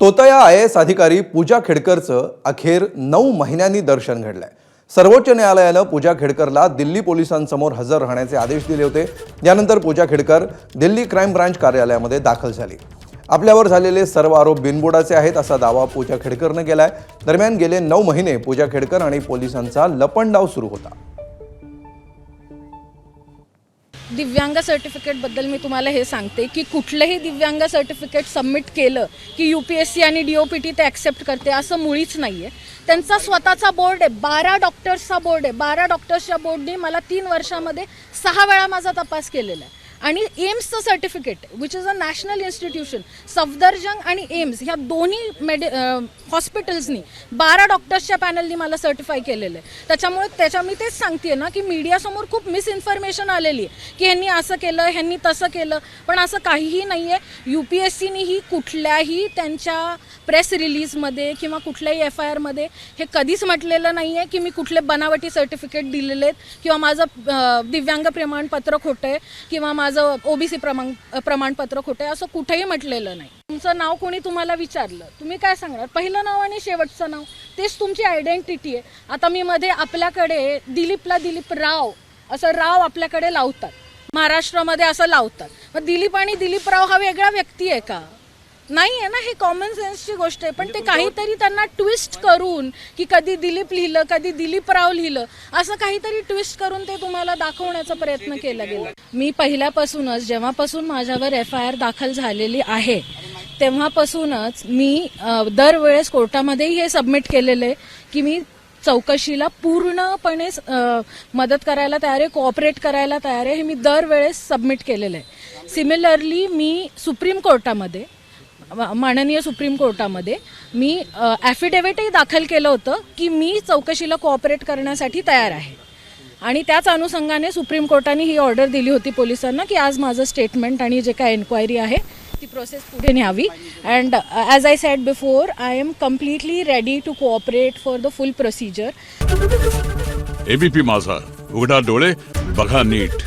तोतया I S अधिकारी पूजा खेडकरचं अखेर नऊ महिन्यांनी दर्शन घडलंय. सर्वोच्च न्यायालयानं पूजा खेडकरला दिल्ली पोलिसांसमोर हजर राहण्याचे आदेश दिले होते. यानंतर पूजा खेडकर दिल्ली क्राईम ब्रांच कार्यालयामध्ये दाखल झाली. आपल्यावर झालेले सर्व आरोप बिनबुडाचे आहेत असा दावा पूजा खेडकरनं केलाय. दरम्यान गेले नऊ महिने पूजा खेडकर आणि पोलिसांचा लपंडाव सुरू होता. दिव्यांग सर्टिफिकेटबद्दल मी तुम्हाला हे सांगते की कुठलंही दिव्यांग सर्टिफिकेट सबमिट केलं की यू पी एस सी आणि डी ओ पी टी ते ॲक्सेप्ट करते असं मुळीच नाही आहे त्यांचा स्वतःचा बोर्ड आहे. बारा डॉक्टर्सचा बोर्ड आहे. बारा डॉक्टर्सच्या बोर्डने मला तीन वर्षामध्ये सहा वेळा माझा तपास केलेला आहे. आणि एम्सचं certificate which is a national institution Safdarjung आणि एम्स ह्या दोन्ही मेडि हॉस्पिटल्सनी बारा डॉक्टर्सच्या पॅनलनी मला सर्टिफाय केलेलं आहे. त्याच्यामुळे त्याच्या मी तेच सांगते ना की मीडियासमोर खूप मिसइन्फॉर्मेशन आलेली आहे की ह्यांनी असं केलं ह्यांनी तसं केलं पण असं काहीही नाही आहे यू पी एस सीनीही कुठल्याही त्यांच्या प्रेस रिलीजमध्ये किंवा कुठल्याही एफ आय आरमध्ये हे कधीच म्हटलेलं नाही आहे की मी कुठले बनावटी सर्टिफिकेट दिलेले आहेत किंवा माझं दिव्यांग प्रमाणपत्र खोटं आहे किंवा माझं ओबीसी प्रमाण प्रमाणपत्र खोटं आहे असं कुठेही म्हटलेलं नाही. तुमचं नाव कोणी तुम्हाला विचारलं? तुम्ही काय सांगणार? पहिलं नाव आणि शेवटचं नाव? तेच तुमची आयडेंटिटी आहे. आता मी मध्ये आपल्याकडे दिलीपला दिलीप राव असं राव आपल्याकडे लावतात. महाराष्ट्रामध्ये असं लावतात. मग दिलीप आणि दिलीपराव हा वेगळा व्यक्ती आहे का? नाही आहे ना हे कॉमन सेन्सची गोष्ट आहे. पण ते काहीतरी त्यांना ट्विस्ट करून की कधी दिलीप लिहिलं कधी दिलीपराव लिहिलं असं काहीतरी ट्विस्ट करून ते तुम्हाला दाखवण्याचा प्रयत्न केला गेला. मी पहिल्यापासूनच जेव्हापासून माझ्यावर एफ आय आर दाखल झालेली आहे तेव्हापासूनच मी दरवेळेस कोर्टामध्येही हे सबमिट केलेलं आहे की मी चौकशीला पूर्णपणे मदत करायला तयार आहे कोऑपरेट करायला तयार आहे हे मी दरवेळेस सबमिट केलेलं आहे. सिमिलरली मी सुप्रीम कोर्टामध्ये माननीय सुप्रीम कोर्टामध्ये मी ॲफिडेव्हिटही दाखल केलं होतं की मी चौकशीला कोऑपरेट करण्यासाठी तयार आहे. आणि त्याच अनुषंगाने सुप्रीम कोर्टाने ही ऑर्डर दिली होती पोलिसांना की आज माझं स्टेटमेंट आणि जे काय एन्क्वायरी आहे ती प्रोसेस पुढे न्यावी. And as I said before I am completely ready to cooperate for the full procedure ABP Majha. उघडा डोळे बघा नीट.